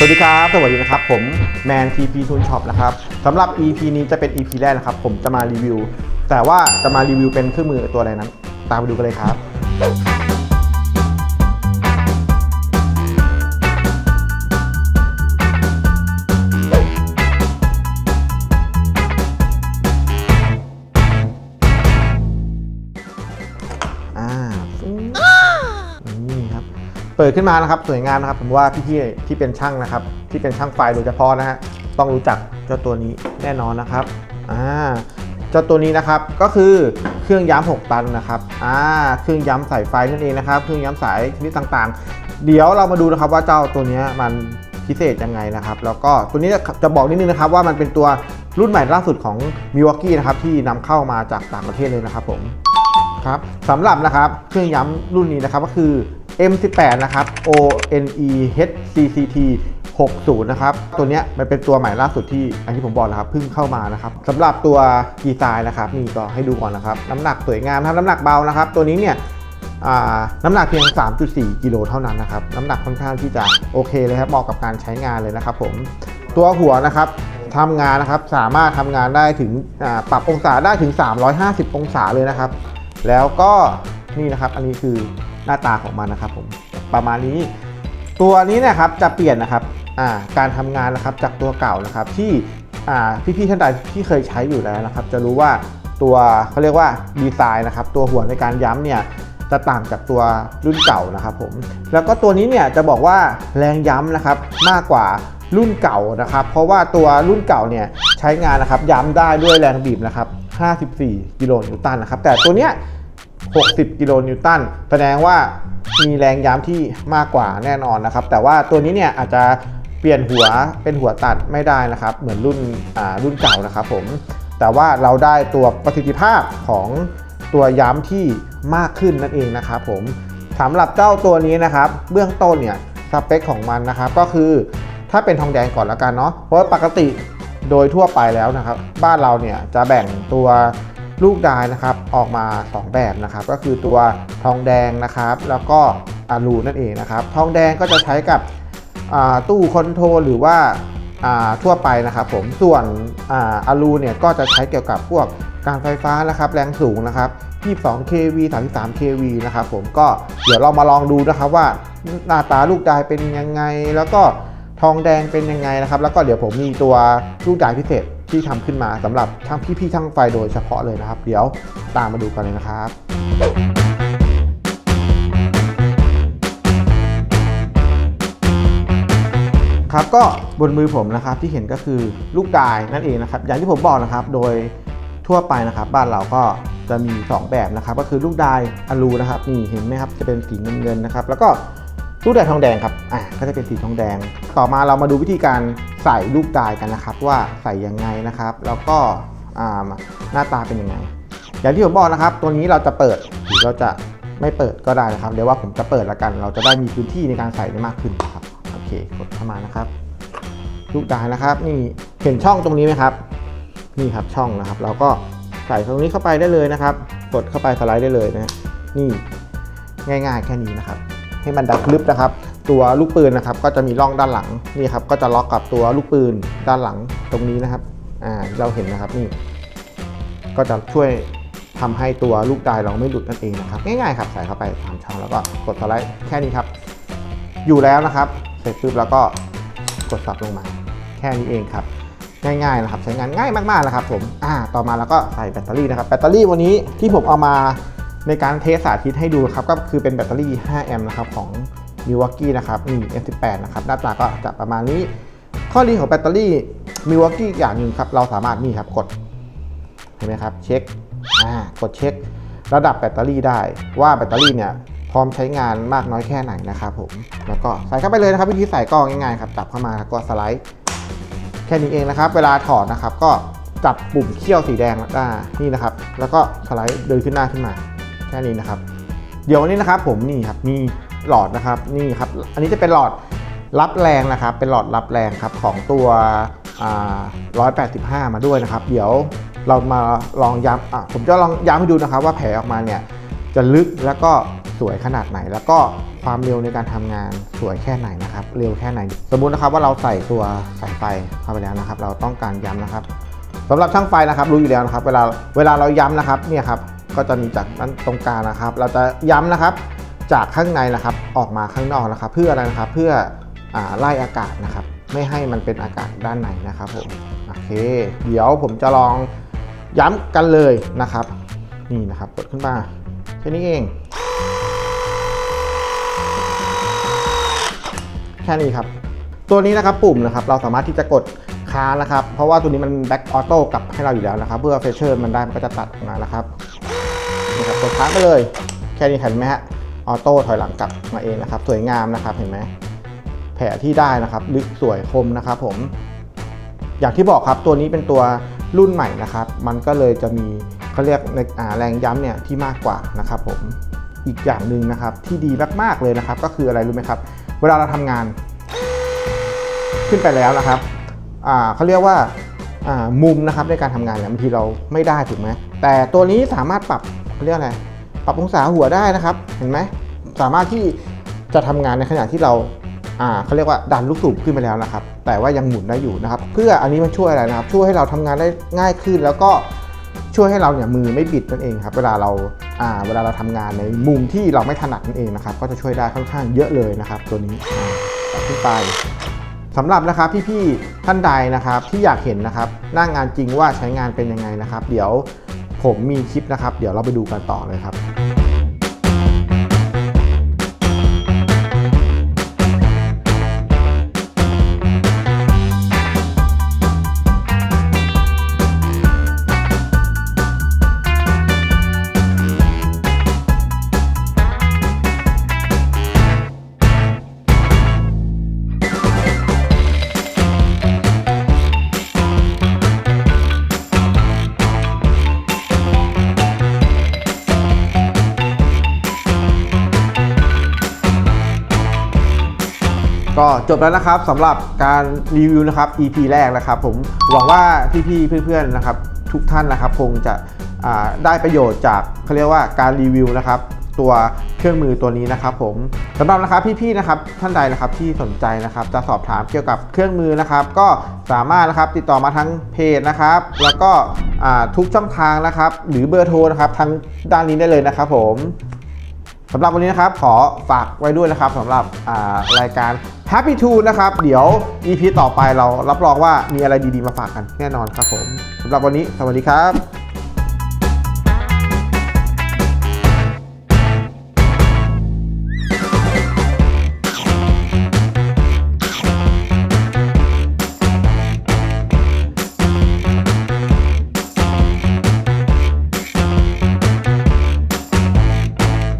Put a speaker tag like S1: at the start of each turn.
S1: สวัสดีครับ สวัสดีนะครับ ผมแมนทีพีทูนช็อปนะครับสำหรับ EP นี้จะเป็น EP แรกนะครับ ผมจะมารีวิว แต่ว่าจะมารีวิวเป็นเครื่องมือตัวอะไรนั้น ตามไปดูกันเลยครับ เปิดขึ้นมานะครับสวยงามนะครับผมว่าพี่ๆที่เป็นช่างนะครับ ที่เป็นช่างไฟโดยเฉพาะนะฮะต้องรู้จักเจ้าตัวนี้แน่นอนนะครับอ่าเจ้าตัวนี้นะครับก็คือเครื่องย้ำ6ตันนะครับอ่าเครื่องย้ำสายไฟนั่นเองนะครับ เครื่องย้ำสายชนิดต่างๆ เดี๋ยวเรามาดูนะครับว่าเจ้าตัวนี้มันพิเศษยังไงนะครับ แล้วก็ตัวนี้จะบอกนิดนึงนะครับ ว่ามันเป็นตัวรุ่นใหม่ล่าสุดของ Milwaukee นะครับที่นำเข้ามาจากต่างประเทศเลยนะครับผมครับสำหรับนะครับเครื่องย้ำรุ่นนี้นะครับก็คือ M18 นะครับ ONE HCCT 60 นะครับ ตัวนี้มันเป็นตัวใหม่ล่าสุดที่อันที่ผมบอกนะครับเพิ่งเข้ามานะครับสำหรับตัวดีไซน์นะครับนี่ก็ให้ดูก่อนนะครับ น้ำหนักสวยงามนะครับน้ำหนักเบานะครับ ตัวนี้เนี่ยน้ำหนักเพียง 3.4 กิโลเท่านั้นนะครับ น้ำหนักค่อนข้างที่จะโอเคเลยครับเหมาะกับการใช้งานเลยนะครับ ผมตัวหัวนะครับทำงานนะครับสามารถทำงานได้ถึงปรับองศาได้ถึง 350 องศาเลยนะครับ แล้วก็นี่นะครับอันนี้คือ หน้าตาของมันนะครับผมประมาณนี้ ตัวนี้นะครับจะเปลี่ยนนะครับการทำงานนะครับจากตัวเก่านะครับที่พี่ๆท่านใดที่เคยใช้อยู่แล้วนะครับ จะรู้ว่าตัวเขาเรียกว่าดีไซน์นะครับ ตัวหัวในการย้ำเนี่ยจะต่างจากตัวรุ่นเก่านะครับผมแล้วก็ตัวนี้เนี่ยจะบอกว่าแรงย้ำนะครับมากกว่ารุ่นเก่านะครับ เพราะว่าตัวรุ่นเก่าเนี่ยใช้งานนะครับย้ำได้ด้วยแรงบีบนะครับ 54 กิโลนิวตันนะครับ แต่ตัวเนี้ย 60 กิโลนิวตันแสดงว่ามีแรงย้ำที่มากกว่าแน่นอนนะครับ แต่ว่าตัวนี้เนี่ยอาจจะเปลี่ยนหัวเป็นหัวตัดไม่ได้นะครับ เหมือนรุ่นรุ่นเก่านะครับผมแต่ว่าเราได้ตัวประสิทธิภาพของตัวย้ำที่มากขึ้นนั่นเองนะครับผมสำหรับเจ้าตัวนี้นะครับ เบื้องต้นเนี่ยสเปคของมันนะครับก็คือถ้าเป็นทองแดงก่อนละกันเนาะเพราะปกติโดยทั่วไปแล้วนะครับ บ้านเราเนี่ยจะแบ่งตัว ลูกดายนะครับออกมา 2 แบบนะครับ ก็คือตัวทองแดงนะครับ แล้วก็อะลูนั่นเองนะครับ ทองแดงก็จะใช้กับตู้คอนโทรหรือว่าทั่วไปนะครับผมส่วนอาอะลูเนี่ยก็จะใช้เกี่ยวกับพวกการไฟฟ้านะครับแรงสูงนะครับ 22 kV 33 kV นะครับผมก็เดี๋ยวเรามาลองดูนะครับว่าหน้าตาลูกดายเป็นยังไง แล้วก็ทองแดงเป็นยังไงนะครับ แล้วก็เดี๋ยวผมมีตัวลูกดายพิเศษ ที่ทำขึ้นมาสำหรับช่างพี่ๆช่างไฟโดยเฉพาะเลยนะครับ เดี๋ยวตามมาดูกันเลยนะครับครับก็บนมือผมนะครับที่เห็นก็คือลูกดายนั่นเองนะครับ อย่างที่ผมบอกนะครับโดยทั่วไปนะครับ บ้านเราก็จะมี 2 แบบนะครับ ก็คือลูกดายอลูนะครับนี่เห็นไหมครับจะเป็นสีเงินๆนะครับ แล้วก็ ลูกดายทองแดงครับ อ่า ก็จะเป็นสีทองแดง ต่อมาเรามาดูวิธีการใส่ลูกดายกันนะครับ ว่าใส่ยังไงนะครับ แล้วก็หน้าตาเป็นยังไง อย่างที่ผมบอกนะครับ ตัวนี้เราจะเปิดหรือเราจะไม่เปิดก็ได้นะครับ เดี๋ยวว่าผมจะเปิดละกัน เราจะได้มีพื้นที่ในการใส่ได้มากขึ้นครับ โอเค กดเข้ามานะครับ ลูกดายนะครับ นี่เห็นช่องตรงนี้ไหมครับ นี่ครับช่องนะครับ เราก็ใส่ตรงนี้เข้าไปได้เลยนะครับ กดเข้าไปสไลด์ได้เลยนะ นี่ง่าย ๆ แค่นี้นะครับ ให้มันดับลึบนะครับ ตัวลูกปืนนะครับ ก็จะมีร่องด้านหลังนี่ครับก็จะล็อกกับตัวลูกปืนด้านหลังตรงนี้นะครับอ่าเราเห็นนะครับนี่ ก็จะช่วยทำให้ตัวลูกดายเราไม่หลุดนั่นเองนะครับง่ายๆครับใส่เข้าไปตามช่องแล้วก็กดสไลด์แค่นี้ครับ อยู่แล้วนะครับ เสร็จปุ๊บแล้วก็กดสับลงมา แค่นี้เองครับ ง่ายๆนะครับใช้งานง่ายมากๆนะครับผมอ่าต่อมาแล้วก็ใส่แบตเตอรี่นะครับแบตเตอรี่วันนี้ที่ผมเอามา ในการเทสสาธิตให้ดูครับก็คือเป็นแบตเตอรี่ 5 แอมป์นะครับของ Milwaukee นะครับนี่ M18 นะครับหน้าตาก็จะประมาณนี้ ข้อดีของแบตเตอรี่ Milwaukee อย่างหนึ่งครับเราสามารถนี่ครับกดเห็นไหมครับเช็คอ่ากดเช็ค ระดับแบตเตอรี่ได้ ว่าแบตเตอรี่เนี่ยพร้อมใช้งานมากน้อยแค่ไหนนะครับผมแล้วก็ใส่เข้าไปเลยนะครับวิธีใส่ก็ง่ายๆครับจับเข้ามาแล้วก็สไลด์แค่นี้เองนะครับ เวลาถอดนะครับก็จับปุ่มเขี้ยวสีแดงอ่านี่นะครับ แล้วก็สไลด์เดินขึ้นหน้าขึ้นมา แค่นี้นะครับ เดี๋ยววันนี้นะครับผมนี่ครับมีหลอดนะครับนี่ครับอันนี้จะเป็นหลอดรับแรงนะครับ เป็นหลอดรับแรงครับของตัวอ่า185 มาด้วยนะครับ เดี๋ยวเรามาลองย้ำอะผมจะลองย้ำให้ดูนะครับ ว่าแผลออกมาเนี่ยจะลึกแล้วก็สวยขนาดไหน แล้วก็ความเร็วในการทำงานสวยแค่ไหนนะครับ เร็วแค่ไหน สมมุตินะครับว่าเราใส่ตัวสายไฟเข้าไปแล้วนะครับ เราต้องการย้ำนะครับสำหรับช่างไฟนะครับรู้อยู่แล้วนะครับ เวลาเวลาเราย้ำนะครับเนี่ยครับ ก็จะมีจากนั้นตรงกลางนะครับ เราจะย้ำนะครับจากข้างในนะครับออกมาข้างนอกนะครับ เพื่ออะไรนะครับเพื่ออไล่อากาศนะครับ ไม่ให้มันเป็นอากาศด้านในนะครับผมโอเค เดี๋ยวผมจะลองย้ำกันเลยนะครับ นี่นะครับกดขึ้นมาแค่นี้เอง แค่นี้ครับ ตัวนี้นะครับปุ่มนะครับ เราสามารถที่จะกดค้างนะครับ เพราะว่าตัวนี้มันแบ็กออโต้กลับให้เราอยู่แล้วนะครับ เพื่อเฟเชอร์มันได้มันก็จะตัดออกมานะครับ นี่ครับกดค้างไปเลย แค่นี้เห็นไหมฮะออโต้ถอยหลังกลับมาเองนะครับ สวยงามนะครับเห็นไหมแผลที่ได้นะครับ ลึกสวยคมนะครับผม อย่างที่บอกครับตัวนี้เป็นตัวรุ่นใหม่นะครับ มันก็เลยจะมีเขาเรียกแรงย้ำเนี่ยที่มากกว่านะครับผมอีกอย่างหนึ่งนะครับที่ดีมากๆเลยนะครับ ก็คืออะไรรู้ไหมครับ เวลาเราทำงาน ขึ้นไปแล้วนะครับเขาเรียกว่ามุมนะครับในการทำงานเนี่ยบางทีเราไม่ได้ถูกไหมแต่ตัวนี้สามารถปรับ เขาเรียกอะไรปรับองศาหัวได้นะครับ เห็นไหมสามารถที่จะทำงานในขณะที่เราอ่าเขาเรียกว่าดันลูกสูบขึ้นไปแล้วนะครับ แต่ว่ายังหมุนได้อยู่นะครับ เพื่ออันนี้มันช่วยอะไรนะครับ ช่วยให้เราทำงานได้ง่ายขึ้น แล้วก็ช่วยให้เราเนี่ยมือไม่บิดนั่นเองครับ เวลาเราอ่าเวลาเราทำงานในมุมที่เราไม่ถนัดนั่นเองนะครับ ก็จะช่วยได้ค่อนข้างเยอะเลยนะครับ ตัวนี้อ่าปรับขึ้นไปสำหรับนะครับพี่ๆท่านใดนะครับที่อยากเห็นนะครับหน้างงานจริงว่าใช้งานเป็นยังไงนะครับ เดี๋ยว ผมมีคลิปนะครับ เดี๋ยวเราไปดูกันต่อเลยครับ ก็จบแล้วนะครับสำหรับการรีวิวนะครับ EP แรกนะครับ ผมหวังว่าพี่ๆเพื่อนๆนะครับ ทุกท่านนะครับ คงจะได้ประโยชน์จากเขาเรียกว่าการรีวิวนะครับตัวเครื่องมือตัวนี้นะครับ ผมสำหรับนะครับพี่ๆนะครับท่านใดนะครับที่สนใจนะครับ จะสอบถามเกี่ยวกับเครื่องมือนะครับ ก็สามารถนะครับติดต่อมาทั้งเพจนะครับ แล้วก็ทุกช่องทางนะครับ หรือเบอร์โทรนะครับทางด้านนี้ได้เลยนะครับ ผมสำหรับวันนี้นะครับขอฝากไว้ด้วยนะครับสำหรับรายการ Happy t o นะครับ เดี๋ยว EP ต่อไปเรารับรองว่ามีอะไรดีๆมาฝากกันแน่นอนครับผมสำหรับวันนี้สวัสดีครับ